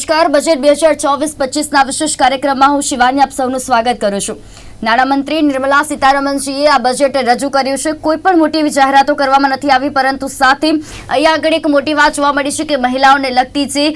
નમસ્કાર. બજેટ બે હજાર ચોવીસ પચીસના વિશેષ કાર્યક્રમમાં હું શિવાની આપ સૌનું સ્વાગત કરું છું. નાણામંત્રી નિર્મલા સીતારમણજીએ આ બજેટ રજૂ કર્યું છે. કોઈ પણ મોટી એવી જાહેરાતો કરવામાં નથી આવી, પરંતુ સાથે અહીંયા આગળ એક મોટી વાત જોવા મળી છે કે મહિલાઓને લગતી જે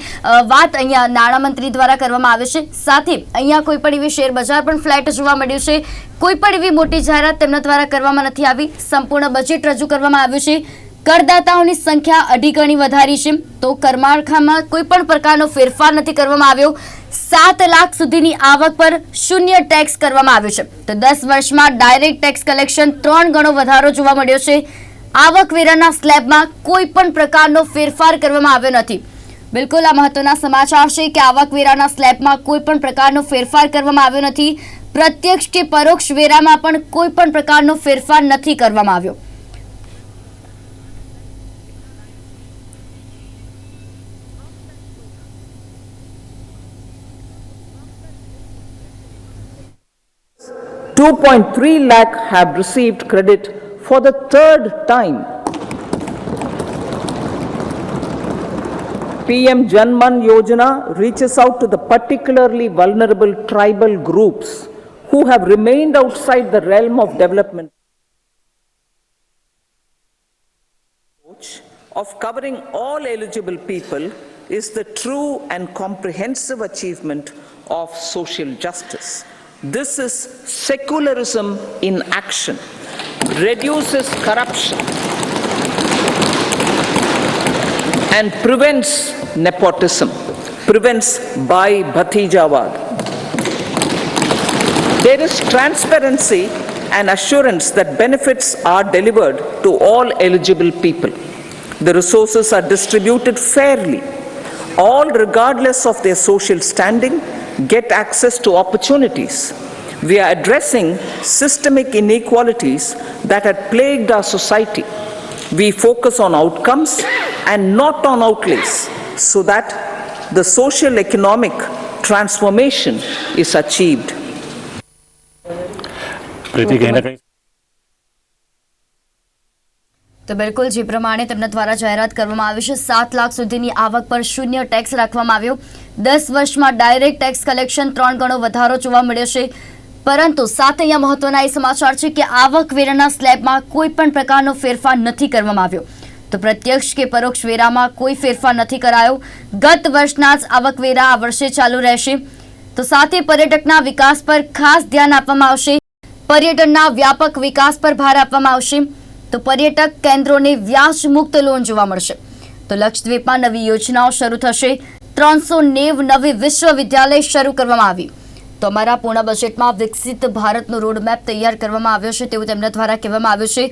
વાત અહીંયા નાણામંત્રી દ્વારા કરવામાં આવે છે. સાથે અહીંયા કોઈ પણ એવી શેર બજાર પણ ફ્લેટ જોવા મળ્યું છે. કોઈ પણ એવી મોટી જાહેરાત તેમના દ્વારા કરવામાં નથી આવી. સંપૂર્ણ બજેટ રજૂ કરવામાં આવ્યું છે. કરદાતાઓની સંખ્યા અઢી ગણી વધારી છે. તો કરમાળખામાં કોઈ પણ પ્રકારનો ફેરફાર નથી કરવામાં આવ્યો. સાત લાખ સુધીની આવક પર શૂન્ય ટેક્સ કરવામાં આવ્યો છે. તો દસ વર્ષમાં ડાયરેક્ટ ટેક્સ કલેક્શન ત્રણ ગણો વધારો જોવા મળ્યો છે. આવકવેરાના સ્લેબમાં કોઈ પણ પ્રકારનો ફેરફાર કરવામાં આવ્યો નથી. બિલકુલ આ મહત્વના સમાચાર છે કે આવકવેરાના સ્લેબમાં કોઈ પણ પ્રકારનો ફેરફાર કરવામાં આવ્યો નથી. પ્રત્યક્ષ કે પરોક્ષ વેરામાં પણ કોઈ પણ પ્રકારનો ફેરફાર નથી કરવામાં આવ્યો. Two point three lakh have received credit for the third time. PM Janman Yojana reaches out to the particularly vulnerable tribal groups who have remained outside the realm of development. of covering all eligible people is the true and comprehensive achievement of social justice. This is secularism in action, reduces corruption, and prevents nepotism, prevents Bhai Bhatijawad. There is transparency and assurance that benefits are delivered to all eligible people. The resources are distributed fairly. All, regardless of their social standing, get access to opportunities. We are addressing systemic inequalities that had plagued our society. We focus on outcomes and not on outlays so that the social economic transformation is achieved. તો બિલકુલ, જે પ્રમાણે તેમના દ્વારા જાહેરાત કરવામાં આવી છે, સાત લાખ સુધીની આવક પર શૂન્ય ટેક્સ રાખવામાં આવ્યો. દસ વર્ષમાં ડાયરેક્ટ ટેક્સ કલેક્શન ત્રણ ગણો વધારો જોવા મળ્યો છે. પરંતુ સાથે અહીંયા મહત્વના એ સમાચાર છે કે આવકવેરાના સ્લેબમાં કોઈ પણ પ્રકારનો ફેરફાર નથી કરવામાં આવ્યો. તો પ્રત્યક્ષ કે પરોક્ષ વેરામાં કોઈ ફેરફાર નથી કરાયો. ગત વર્ષના જ આવકવેરા આ વર્ષે ચાલુ રહેશે. તો સાથે પર્યટકના વિકાસ પર ખાસ ધ્યાન આપવામાં આવશે. પર્યટનના વ્યાપક વિકાસ પર ભાર આપવામાં આવશે. તો પર્યટક કેન્દ્રોને વ્યાજ મુક્ત લોન જોવા મળશે. તો લક્ષદ્વીપમાં નવી યોજનાઓ શરૂ થશે. ત્રણસો નેવ નવી વિશ્વવિદ્યાલય શરૂ કરવામાં આવી. તો અમારા પૂર્ણ બજેટમાં વિકસિત ભારતનો રોડમેપ તૈયાર કરવામાં આવ્યો છે તેવું તેમના દ્વારા કહેવામાં આવ્યું છે.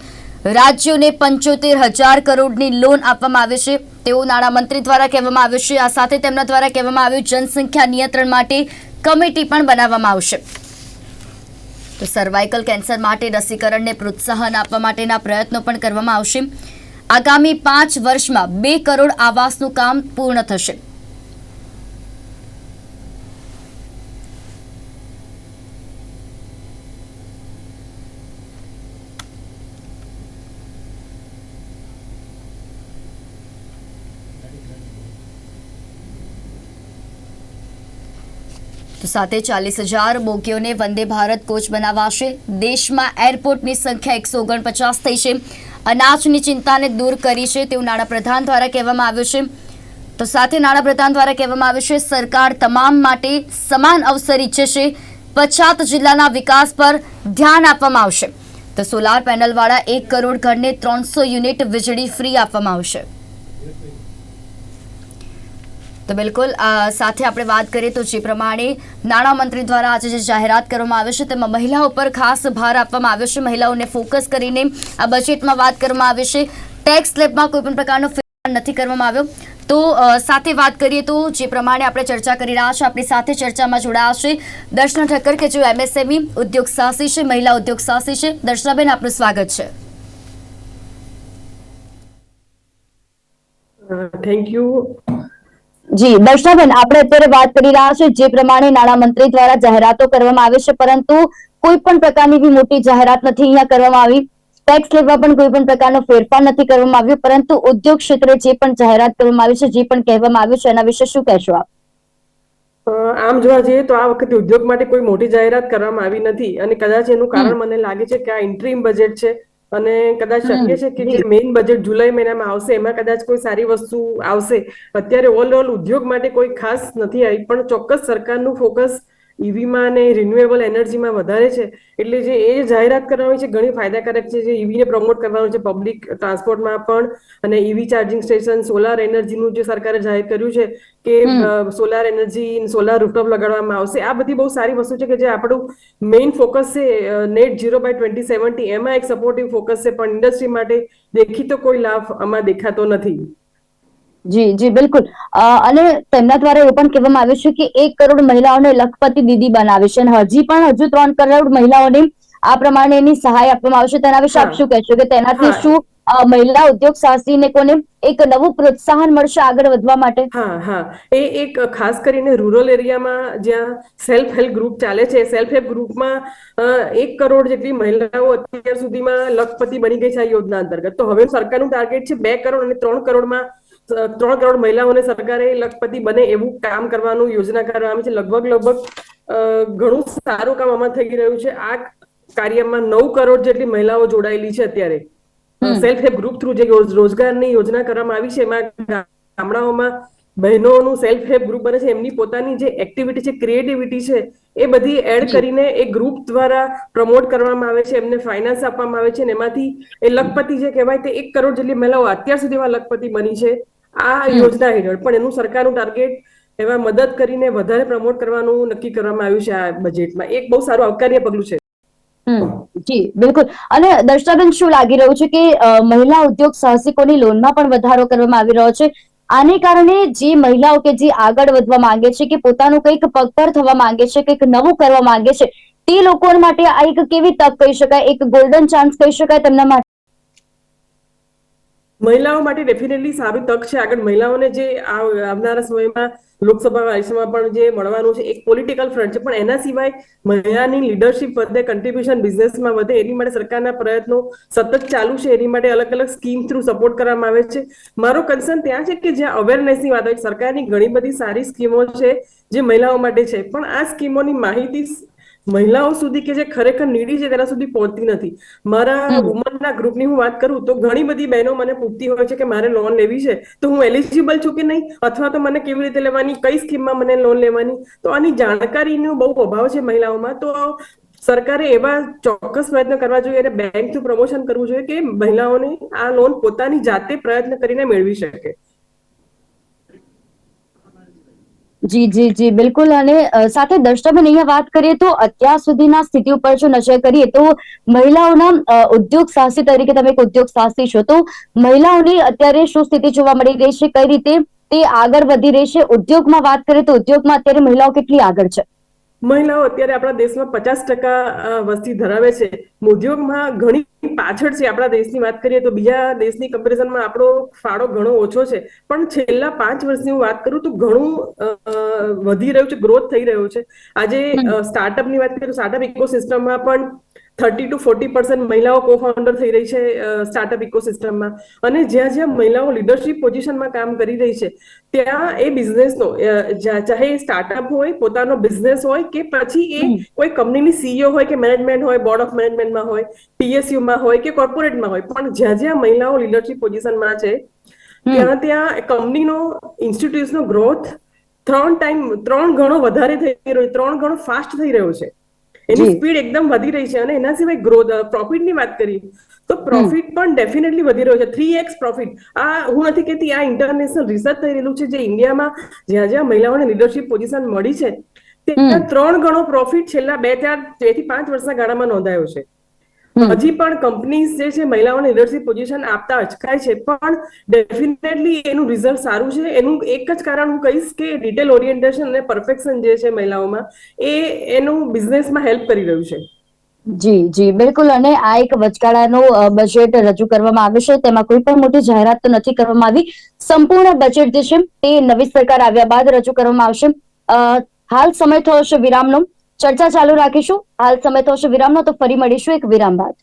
રાજ્યોને પંચોતેર હજાર કરોડની લોન આપવામાં આવે છે તેવું નાણામંત્રી દ્વારા કહેવામાં આવ્યું છે. આ સાથે તેમના દ્વારા કહેવામાં આવ્યું, જનસંખ્યા નિયંત્રણ માટે કમિટી પણ બનાવવામાં આવશે. તો સર્વાઇકલ કેન્સર માટે રસીકરણને પ્રોત્સાહન આપવા માટેના પ્રયત્નો પણ કરવામાં આવશે. આગામી પાંચ વર્ષમાં બે કરોડ આવાસનું કામ પૂર્ણ થશે. સાથે ચાલીસ હજાર બોગીઓને વંદે ભારત કોચ બનાવાશે. દેશમાં એરપોર્ટની સંખ્યા એકસો ઓગણપચાસ થઈ છે. અનાજની ચિંતાને દૂર કરી છે તેવું નાણાપ્રધાન દ્વારા કહેવામાં આવ્યું છે. તો સાથે નાણાપ્રધાન દ્વારા કહેવામાં આવ્યું છે, સરકાર તમામ માટે સમાન અવસર ઈચ્છે છે. પછાત જિલ્લાના વિકાસ પર ધ્યાન આપવામાં આવશે. તો સોલાર પેનલવાળા એક કરોડ ઘરને ત્રણસો યુનિટ વીજળી ફ્રી આપવામાં આવશે. તો બિલકુલ સાથે આપણે વાત કરીએ તો જે પ્રમાણે નાણામંત્રી દ્વારા આજે જે જાહેરાત કરવામાં આવે છે, તેમાં મહિલાઓ પર ખાસ ભાર આપવામાં આવ્યો છે. મહિલાઓને ફોકસ કરીને આ બજેટમાં વાત કરવામાં આવે છે. ટેક્સ સ્લેબમાં કોઈ પણ પ્રકારનો ફેરફાર નથી કરવામાં આવ્યો. તો સાથે વાત કરીએ તો જે પ્રમાણે આપણે ચર્ચા કરી રહ્યા છે આપણી સાથે ચર્ચામાં જોડાયા છે દર્શના ઠક્કર કે જે એમએસએમઈ ઉદ્યોગ સાહસી છે, મહિલા ઉદ્યોગ સાહસી છે. દર્શનાબેન, આપનું સ્વાગત છે. થેન્ક યુ જી દર્શાબેન આપણે અત્યારે વાત કરી રહ્યા છે જે પ્રમાણે નાણામંત્રી દ્વારા જાહેરાતો કરવામાં આવે છે પરંતુ કોઈ પણ પ્રકારની બી મોટી જાહેરાત નથી અહીંયા કરવામાં આવી. ટેક્સ લેવા પણ કોઈ પણ પ્રકારનો ફેરફાર નથી કરવામાં આવ્યો પરંતુ ઉદ્યોગ ક્ષેત્રે જે પણ જાહેરાત કરવામાં આવી છે જે પણ કહેવામાં આવ્યું છે એના વિશે શું કહેશો આપ? આમ જોવા જઈએ તો આ વખતે ઉદ્યોગ માટે કોઈ મોટી જાહેરાત કરવામાં આવી નથી અને કદાચ એનું કારણ મને લાગે છે કે આ ઇન્ટ્રીમ બજેટ છે અને કદાચ શક્ય છે કે જે મેઇન બજેટ જુલાઈ મહિનામાં આવશે એમાં કદાચ કોઈ સારી વસ્તુ આવશે. અત્યારે ઓલ ઓલ ઉદ્યોગ માટે કોઈ ખાસ નથી આવી પણ ચોક્કસ સરકારનું ફોકસ ઈવીમાં અને રિન્યુએબલ એનર્જીમાં વધારે છે એટલે જે એ જાહેરાત કરવાની છે ઘણી ફાયદાકારક છે જે ઈવીને પ્રમોટ કરવાનું છે પબ્લિક ટ્રાન્સપોર્ટમાં પણ. અને ઈવી ચાર્જિંગ સ્ટેશન સોલાર એનર્જીનું જે સરકારે જાહેર કર્યું છે કે સોલાર એનર્જી સોલાર રૂફટોપ લગાડવામાં આવશે. આ બધી બહુ સારી વસ્તુ છે કે જે આપણું મેઇન ફોકસ છે net zero by twenty seventy એમાં એક સપોર્ટિવ ફોકસ છે પણ ઇન્ડસ્ટ્રી માટે દેખીતો કોઈ લાભ આમાં દેખાતો નથી. જી જી બિલકુલ. અને તેમના દ્વારા એવું પણ કહેવામાં આવ્યું છે કે એક કરોડ મહિલાઓને લખપતિ દીદી બનાવે છે અને હજી પણ હજુ ત્રણ કરોડ મહિલાઓને આ પ્રમાણેની સહાય આપવામાં આવશે તેના વિશે આપ. શું કહેશો કે તેનાથી શું મહિલા ઉદ્યોગ સાહસીકોને એક નવું પ્રોત્સાહન મળશે આગળ વધવા માટે? હા હા. એ એક ખાસ કરીને રૂરલ એરિયામાં જ્યાં સેલ્ફ હેલ્પ ગ્રુપ ચાલે છે. સેલ્ફ હેલ્પ ગ્રુપમાં એક કરોડ જેટલી મહિલાઓ અત્યાર સુધીમાં લખપતિ બની ગઈ છે આ યોજના અંતર્ગત. તો હવે સરકારનું ટાર્ગેટ છે બે કરોડ અને ત્રણ કરોડમાં ત્રણ કરોડ મહિલાઓને સરકારે લખપતિ બને એવું કામ કરવાનું યોજના કરવામાં આવી છે. લગભગ લગભગ ઘણું સારું કામ આમાં થઈ રહ્યું છે. આ કાર્યમાં નવ કરોડ જેટલી મહિલાઓ જોડાયેલી છે અત્યારે. સેલ્ફ હેલ્પ ગ્રુપ થ્રુ જે રોજગારની યોજના કરવામાં આવી છે એમાં ગામડાઓમાં બહેનોનું સેલ્ફ હેલ્પ ગ્રુપ બને છે. એમની પોતાની જે એક્ટિવિટી છે ક્રિએટિવિટી છે એ બધી એડ કરીને એ ગ્રુપ દ્વારા પ્રમોટ કરવામાં આવે છે એમને ફાઇનાન્સ આપવામાં આવે છે અને એમાંથી એ લખપતિ જે કહેવાય તે એક કરોડ જેટલી મહિલાઓ અત્યાર સુધીમાં લખપતિ બની છે. આ યોજના હેઠળ. પણ એનું સરકારનું ટાર્ગેટ એવા મદદ કરીને વધારે પ્રમોટ કરવાનું નક્કી કરવામાં આવ્યું છે આ બજેટમાં એક બહુ સારું આવકાર્ય પગલું છે. જી બિલકુલ. અને દર્શનાબેન શું લાગી રહ્યું છે કે મહિલા ઉદ્યોગ સાહસિકોની લોનમાં પણ વધારો કરવામાં આવી રહ્યો છે? આને કારણે જે મહિલાઓ કે જે આગળ વધવા માંગે છે કે પોતાનું કંઈક પગભર થવા માંગે છે કંઈક નવું કરવા માંગે છે તે લોકો માટે આ એક કેવી તક કહી શકાય? એક ગોલ્ડન ચાન્સ કહી શકાય તેમના માટે? મહિલાઓ માટે ડેફિનેટલી સારી તક છે. આગળ મહિલાઓને જે આવનારા સમયમાં લોકસભા રાજ્યસભા પણ જે મળવાનું છે, એક પોલિટિકલ ફ્રન્ટ છે. પણ એના સિવાય મહિલાની લીડરશિપ વધે કન્ટ્રીબ્યુશન બિઝનેસમાં વધે, એની માટે સરકારના પ્રયત્નો સતત ચાલુ છે. એની માટે અલગ અલગ સ્કીમ થ્રુ સપોર્ટ કરવામાં આવે છે. મારો કન્સર્ન ત્યાં છે કે જ્યાં અવેરનેસની વાત હોય સરકારની ઘણી બધી સારી સ્કીમો છે જે મહિલાઓ માટે છે. પણ આ સ્કીમોની માહિતી મહિલાઓ સુધી કે જે ખરેખર નીડી છે તેના સુધી પહોંચતી નથી. મારા વુમનના ગ્રુપની હું વાત કરું તો ઘણી બધી બહેનો મને પૂછતી હોય છે કે મારે લોન લેવી છે તો હું એલિજિબલ છું કે નહીં? અથવા તો મને કેવી રીતે લેવાની? કઈ સ્કીમમાં મને લોન લેવાની? તો આની જાણકારીનો બહુ અભાવ છે મહિલાઓમાં. તો સરકારે એવા ચોક્કસ પ્રયત્ન કરવા જોઈએ અને બેંક થ્રુ પ્રમોશન કરવું જોઈએ કે મહિલાઓને આ લોન પોતાની જાતે પ્રયત્ન કરીને મેળવી શકે. જી જી જી, બિલકુલ. અને સાથે દર્શનાબેન અહીંયા વાત કરીએ તો અત્યાર સુધીના સ્થિતિ ઉપર જો નજર કરીએ તો મહિલાઓના ઉદ્યોગ સાહસી તરીકે તમે એક ઉદ્યોગ સાહસી છો. તો મહિલાઓની અત્યારે શું સ્થિતિ જોવા મળી રહી છે? કઈ રીતે તે આગળ વધી રહી છે? ઉદ્યોગમાં વાત કરીએ તો ઉદ્યોગમાં અત્યારે મહિલાઓ કેટલી આગળ છે? મહિલાઓ અત્યારે આપણા દેશમાં પચાસ ટકા વસ્તી ધરાવે છે. ઉદ્યોગમાં ઘણી પાછળ છે આપણા દેશની વાત કરીએ તો બીજા દેશની કમ્પેરિઝનમાં આપણો ફાળો ઘણો ઓછો છે. પણ છેલ્લા પાંચ વર્ષની હું વાત કરું તો ઘણું વધી રહ્યું છે ગ્રોથ થઈ રહ્યો છે. આજે સ્ટાર્ટઅપની વાત કરીએ તો સ્ટાર્ટઅપ ઇકોસિસ્ટમમાં પણ થર્ટી ટુ ફોર્ટી પર્સન્ટ મહિલાઓ કો ફાઉન્ડર થઈ રહી છે સ્ટાર્ટઅપ ઇકોસિસ્ટમમાં અને જ્યાં જ્યાં મહિલાઓ લીડરશિપ પોઝિશનમાં કામ કરી રહી છે ત્યાં એ બિઝનેસનો ચાહે સ્ટાર્ટઅપ હોય પોતાનો બિઝનેસ હોય કે પછી એ કોઈ કંપનીની સીઈઓ હોય કે મેનેજમેન્ટ હોય બોર્ડ ઓફ મેનેજમેન્ટમાં હોય પીએસયુમાં હોય કે કોર્પોરેટમાં હોય પણ જ્યાં જ્યાં મહિલાઓ લીડરશિપ પોઝિશનમાં છે ત્યાં ત્યાં કંપનીનો ઇન્સ્ટિટ્યુટનો ગ્રોથ ત્રણ ટાઈમ ત્રણ ગણો વધારે થઈ રહ્યો છે ત્રણ ગણો ફાસ્ટ થઈ રહ્યો છે. એની સ્પીડ એકદમ વધી રહી છે અને એના સિવાય ગ્રોથ પ્રોફિટની વાત કરી તો પ્રોફિટ પણ ડેફિનેટલી વધી રહ્યો છે. થ્રી એક્સ પ્રોફિટ આ હું નથી કહેતી આ ઇન્ટરનેશનલ રિસર્ચ થઈ રહેલું છે જે ઇન્ડિયામાં જ્યાં જ્યાં મહિલાઓને લીડરશિપ પોઝિશન મળી છે ત્યાં ત્રણ ગણો પ્રોફિટ છેલ્લા બે ચાર બેથી પાંચ વર્ષના ગાળામાં નોંધાયો છે. હજી પણ કંપનીઝ જે છે મહિલાઓને લીડરશીપ પોઝિશન આપતા અચકાય છે પણ ડેફિનેટલી એનું રિઝલ્ટ સારું છે. એનું એક જ કારણ હું કહીશ કે ડિટેલ ઓરિએન્ટેશન અને પરફેક્શન જે છે મહિલાઓમાં એ એનું બિઝનેસમાં હેલ્પ કરી રહ્યું છે. જી જી બિલકુલ. અને આ એક વચગાળાનું બજેટ રજૂ કરવામાં આવ્યું છે. તેમાં કોઈ પણ મોટી જાહેરાત તો નથી કરવામાં આવી. સંપૂર્ણ બજેટ જે છે તે નવી સરકાર આવ્યા બાદ રજૂ કરવામાં આવશે. હાલ સમય થયો છે વિરામનો. ચર્ચા ચાલુ રાખીશું. હાલ સમય તો છે વિરામનો તો ફરી મળીશું એક વિરામ બાદ.